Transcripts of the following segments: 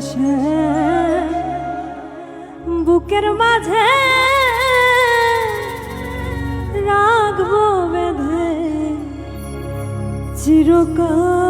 আসে। বুকের মাঝে রাখব বেঁধে চিরকাল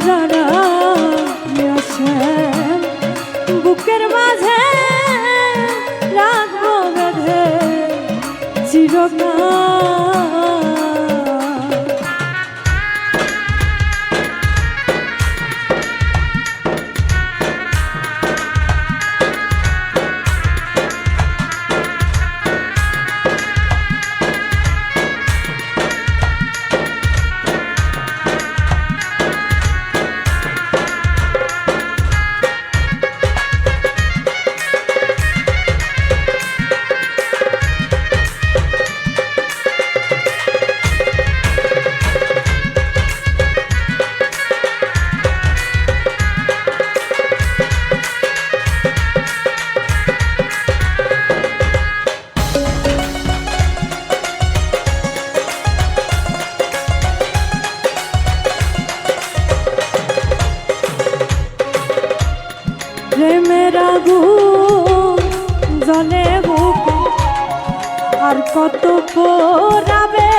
যারা বুকের মাঝে চিরকাল আর কত পোড়াবে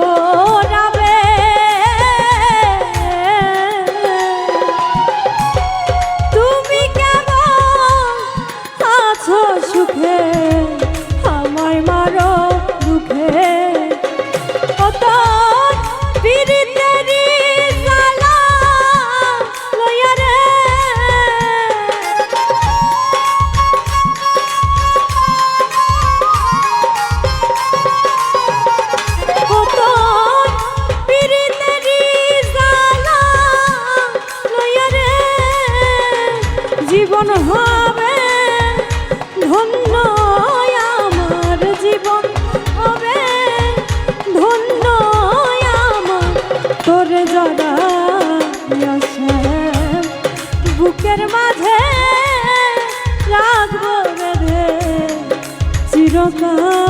কত জীবন হবে, ধন্য আমার জীবন হবে, ধন্য আমার তোর জরা বুকের মাঝে রাখব রে চিরকাল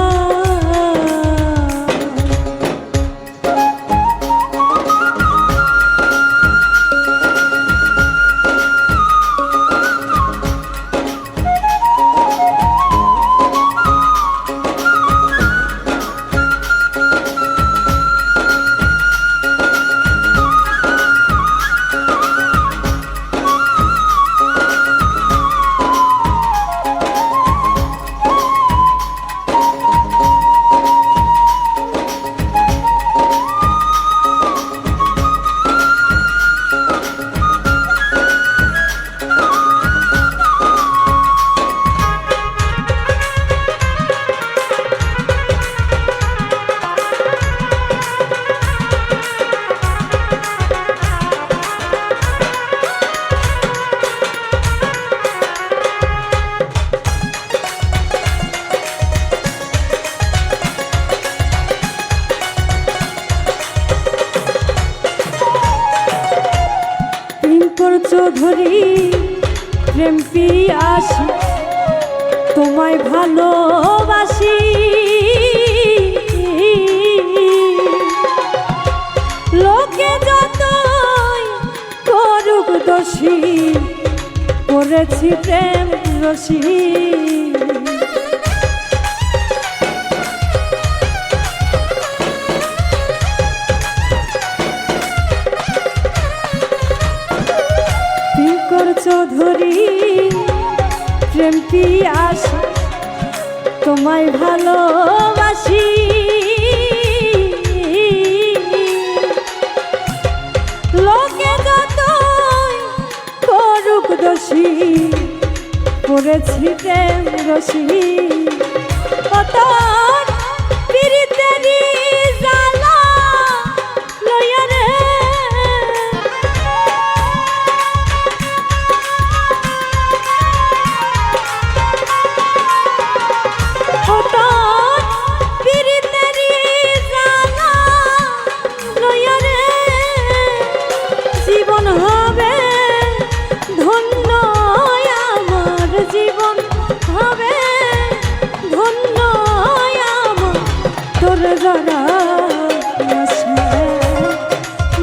চৌধুরী প্রেম আসি তোমায় ভালোবাসি। লোকে যতই করুক দোষী করেছি প্রেম রসী চৌধুরী, প্রেম পিয়াস তোমায় ভালোবাসি। লোকে যতই করুক দোষী, করেছি প্রেম রসী কত পিরিতেরি জ্বালা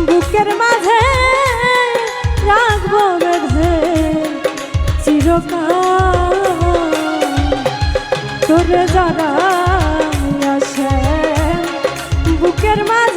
বুকের মাঝে রাখব যারা আসে। বুকের মাঝে